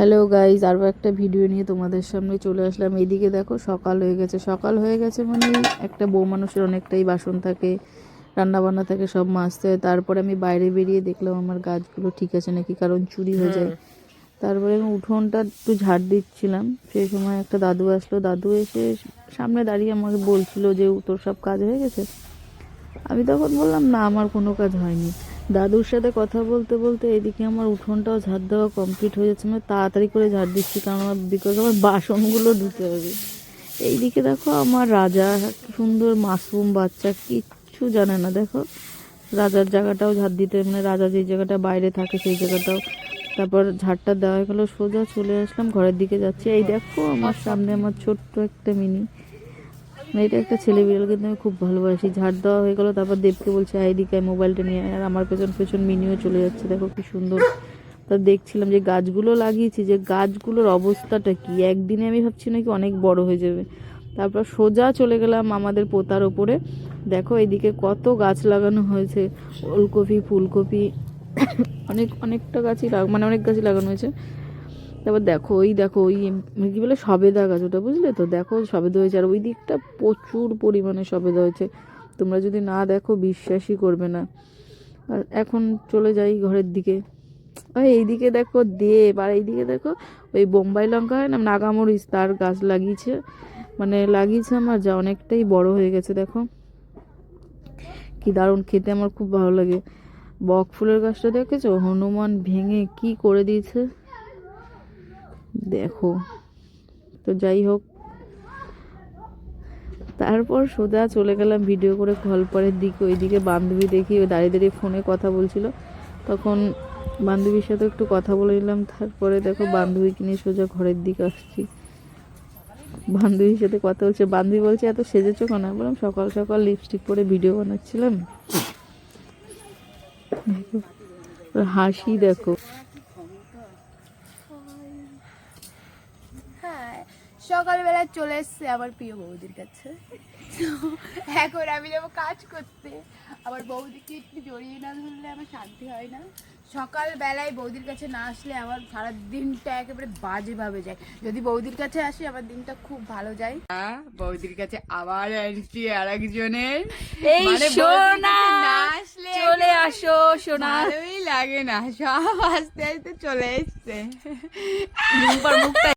Hello guys আরও একটা video নিয়ে তোমাদের সামনে চলে আসলাম। এইদিকে দেখো সকাল হয়ে গেছে। সকাল হয়ে গেছে মানে একটা বউ মানুষের অনেকটাই বাসন থাকে, রান্নাবান্না থাকে, সব মাজতে। হয় তারপরে আমি বাইরে বেরিয়ে দেখলাম আমার গাছগুলো ঠিক আছে নাকি, কারণ চুরি হয়ে যায়। তারপরে আমি উঠোনটা একটু ঝাড় দিচ্ছিলাম। সেই সময় একটা দাদু আসলো। দাদু এসে সামনে দাঁড়িয়ে আমাকে বলছিল যে, তোর সব কাজ হয়ে গেছে? আমি তখন বললাম, না, আমার কোনো কাজ হয়নি। দাদুর সাথে কথা বলতে বলতে এদিকে আমার উঠোনটাও ঝাড় দেওয়া কমপ্লিট হয়ে যাচ্ছে। মানে তাড়াতাড়ি করে ঝাড় দিচ্ছি, কারণ আমার বিকজ আমার বাসনগুলো ধুতে হবে। এইদিকে দেখো আমার রাজা সুন্দর মাশরুম বাচ্চা, কিচ্ছু জানে না। দেখো, রাজার জায়গাটাও ঝাড় দিতে মানে রাজা যে জায়গাটা বাইরে থাকে সেই জায়গাটাও। তারপর ঝাড়টা দেওয়া গেলো, সোজা চলে আসলাম, ঘরের দিকে যাচ্ছি। এই দেখো, আমার সামনে আমার ছোট্ট একটা মানে। এটা একটা ছেলে বিড়াল কিন্তু আমি খুব ভালোবাসি। ঝাড় দেওয়া হয়ে গেলো, তারপর দেবকে বলছে আইডিকে মোবাইলটা নিয়ে। আর আমার পেছন পেছন মিনিও চলে যাচ্ছে, দেখো কি সুন্দর। তা দেখছিলাম যে গাছগুলো লাগিয়েছি, যে গাছগুলোর অবস্থাটা কি? একদিনে আমি ভাবছি নাকি অনেক বড় হয়ে যাবে। তারপর সোজা চলে গেলাম আমাদের পোতার ওপরে। দেখো এদিকে কত গাছ লাগানো হয়েছে, ওলকপি, ফুলকপি, অনেক, অনেকটা গাছই মানে অনেক গাছই লাগানো হয়েছে। তারপর দেখো ওই দেখো ওই মানে কি বলে, সবেদা গাছ ওটা বুঝলে তো? দেখো, সবেদা হয়েছে। আর ওই দিকটা প্রচুর পরিমাণে সবেদা হয়েছে। তোমরা যদি না দেখো, বিশ্বাসই করবে না। আর এখন চলে যাই ঘরের দিকে। আর এইদিকে দেখো দেব, আর এইদিকে দেখো ওই বোম্বাই লঙ্কা হয় না, নাগামরিচ, তার গাছ লাগিয়েছে। মানে লাগিয়েছে আমার যা, অনেকটাই বড় হয়ে গেছে, দেখো। কি দারুণ, খেতে আমার খুব ভালো লাগে। বক ফুলের গাছটা দেখেছ? হনুমান ভেঙে কি করে দিয়েছে? দেখো। তো যাই হোক। তারপর সোজা চলে গেলাম ভিডিও করে ঘলপরের দিকে। ওইদিকে বান্ধবী দেখি, ওই দাঁড়িয়ে দাঁড়িয়ে ফোনে কথা বলছিল। তখন বান্ধবীর সাথে একটু কথা বলে নিলাম। তারপরে দেখো বান্ধবীকে নিয়ে সোজা ঘরের দিকে আসছি। বান্ধবীর সাথে কথা বলছে, বান্ধবী বলছে, এত সেজেছো কেন? বললাম, সকাল সকাল লিপস্টিক পরে ভিডিও বানাচ্ছিলাম। হাসি দেখো হ্যাঁ সকালবেলা চলে এসছে আমার প্রিয় বৌদির কাছে। এখন আমি যাব কাজ করতে। আমার বৌদিকে একটু জড়িয়ে না ধরলে আমার শান্তি হয় না। সকালবেলায় বৌদির কাছে না আসলে আমার সারা দিনটা একেবারে বাজেভাবে যায়। যদি বৌদির কাছে আসি আমার দিনটা খুব ভালো যায়। বৌদির কাছে আবার এন্ট্রি আর একজনের এই মানে সোনা না আসলে চলে আসো সোনা। ভালোই লাগে না। সব আস্তে আস্তে চলে এসছে। মুখটা